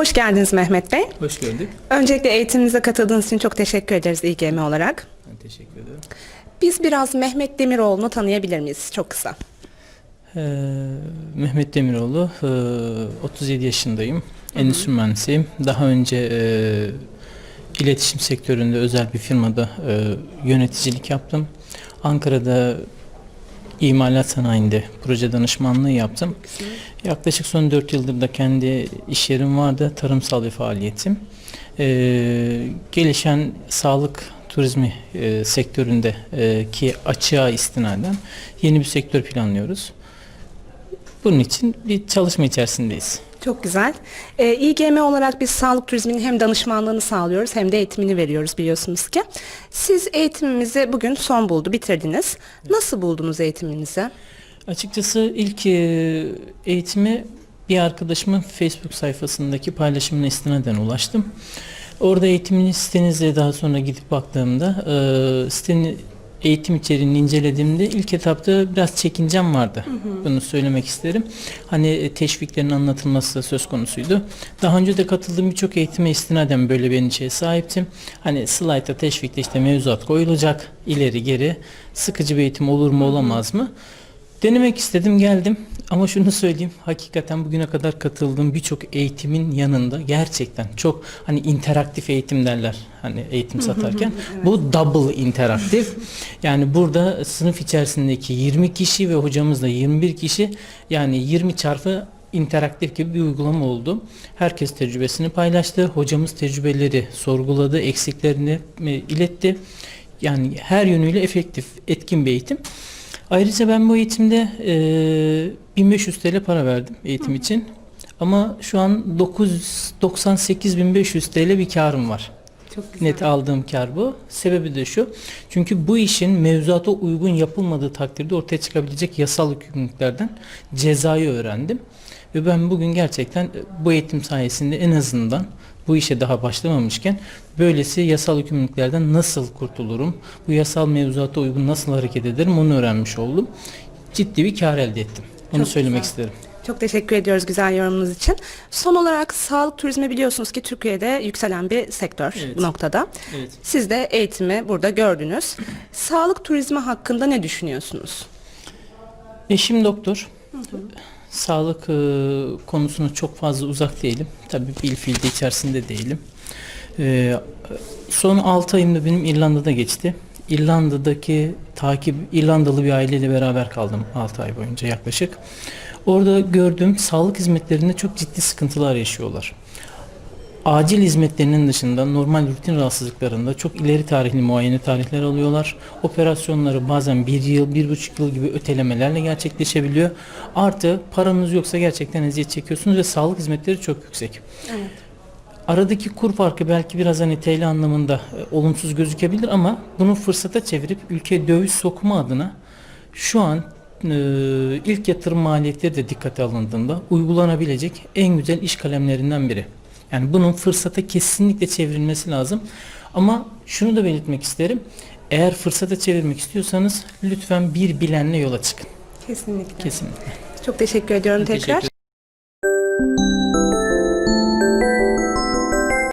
Hoş geldiniz Mehmet Bey. Hoş gördük. Öncelikle eğitimimize katıldığınız için çok teşekkür ederiz İGM olarak. Ben teşekkür ederim. Biz biraz Mehmet Demiroğlu'nu tanıyabilir miyiz? Çok kısa. Ee, Mehmet Demiroğlu, ee, 37 yaşındayım. Endüstri mühendisiyim. Daha önce ee, iletişim sektöründe özel bir firmada ee, yöneticilik yaptım. Ankara'da imalat sanayinde proje danışmanlığı yaptım. Yaklaşık son 4 yıldır da kendi iş yerim vardı. Tarımsal bir faaliyetim. Ee, gelişen sağlık turizmi e, sektöründe e, ki açığa istinaden yeni bir sektör planlıyoruz. Bunun için bir çalışma içerisindeyiz. Çok güzel. Ee, İGM olarak biz sağlık turizminin hem danışmanlığını sağlıyoruz hem de eğitimini veriyoruz biliyorsunuz ki. Siz eğitimimizi bugün son buldu, bitirdiniz. Nasıl buldunuz eğitiminizi? Açıkçası ilk e, eğitimi bir arkadaşımın Facebook sayfasındaki paylaşımına istinaden ulaştım. Orada eğitimin sitenizde daha sonra gidip baktığımda e, sitenin eğitim içeriğini incelediğimde ilk etapta biraz çekincem vardı. Bunu söylemek isterim. Hani e, teşviklerin anlatılması da söz konusuydu. Daha önce de katıldığım birçok eğitime istinaden böyle bir endişeye sahiptim. Hani slayta teşvikte işte mevzuat koyulacak ileri geri sıkıcı bir eğitim olur mu olamaz mı? Denemek istedim geldim ama şunu söyleyeyim hakikaten bugüne kadar katıldığım birçok eğitimin yanında gerçekten çok hani interaktif eğitim derler hani eğitim satarken bu double interaktif yani burada sınıf içerisindeki 20 kişi ve hocamız da 21 kişi yani 20 çarpı interaktif gibi bir uygulama oldu. Herkes tecrübesini paylaştı. Hocamız tecrübeleri sorguladı, eksiklerini e, iletti. Yani her yönüyle efektif, etkin bir eğitim. Ayrıca ben bu eğitimde e, 1500 TL para verdim eğitim için. Ama şu an 998.500 TL bir karım var. Çok Net aldığım kar bu. Sebebi de şu. Çünkü bu işin mevzuata uygun yapılmadığı takdirde ortaya çıkabilecek yasal yükümlülüklerden cezayı öğrendim. Ve ben bugün gerçekten bu eğitim sayesinde en azından bu işe daha başlamamışken böylesi yasal yükümlülüklerden nasıl kurtulurum? Bu yasal mevzuata uygun nasıl hareket ederim onu öğrenmiş oldum. Ciddi bir kar elde ettim. Onu Çok söylemek güzel. isterim. Çok teşekkür ediyoruz güzel yorumunuz için. Son olarak sağlık turizmi biliyorsunuz ki Türkiye'de yükselen bir sektör Evet. bu noktada. Evet. Siz de eğitimi burada gördünüz. Sağlık turizmi hakkında ne düşünüyorsunuz? Eşim doktor. Sağlık e, konusuna çok fazla uzak değilim. Tabii bil fiilde içerisinde değilim. E, son 6 ayımda benim İrlanda'da geçti. İrlanda'daki takip, İrlandalı bir aileyle beraber kaldım 6 ay boyunca yaklaşık. Orada gördüğüm sağlık hizmetlerinde çok ciddi sıkıntılar yaşıyorlar. Acil hizmetlerinin dışında normal rutin rahatsızlıklarında çok ileri tarihli muayene tarihler alıyorlar. Operasyonları bazen bir yıl, bir buçuk yıl gibi ötelemelerle gerçekleşebiliyor. Artı paranız yoksa gerçekten eziyet çekiyorsunuz ve sağlık hizmetleri çok yüksek. Evet. Aradaki kur farkı belki biraz hani TL anlamında e, olumsuz gözükebilir ama bunu fırsata çevirip ülkeye döviz sokma adına şu an e, ilk yatırım maliyetleri de dikkate alındığında uygulanabilecek en güzel iş kalemlerinden biri. Yani bunun fırsata kesinlikle çevrilmesi lazım. Ama şunu da belirtmek isterim. Eğer fırsata çevirmek istiyorsanız lütfen bir bilenle yola çıkın. Kesinlikle. Kesinlikle. Çok teşekkür ediyorum Teşekkür tekrar.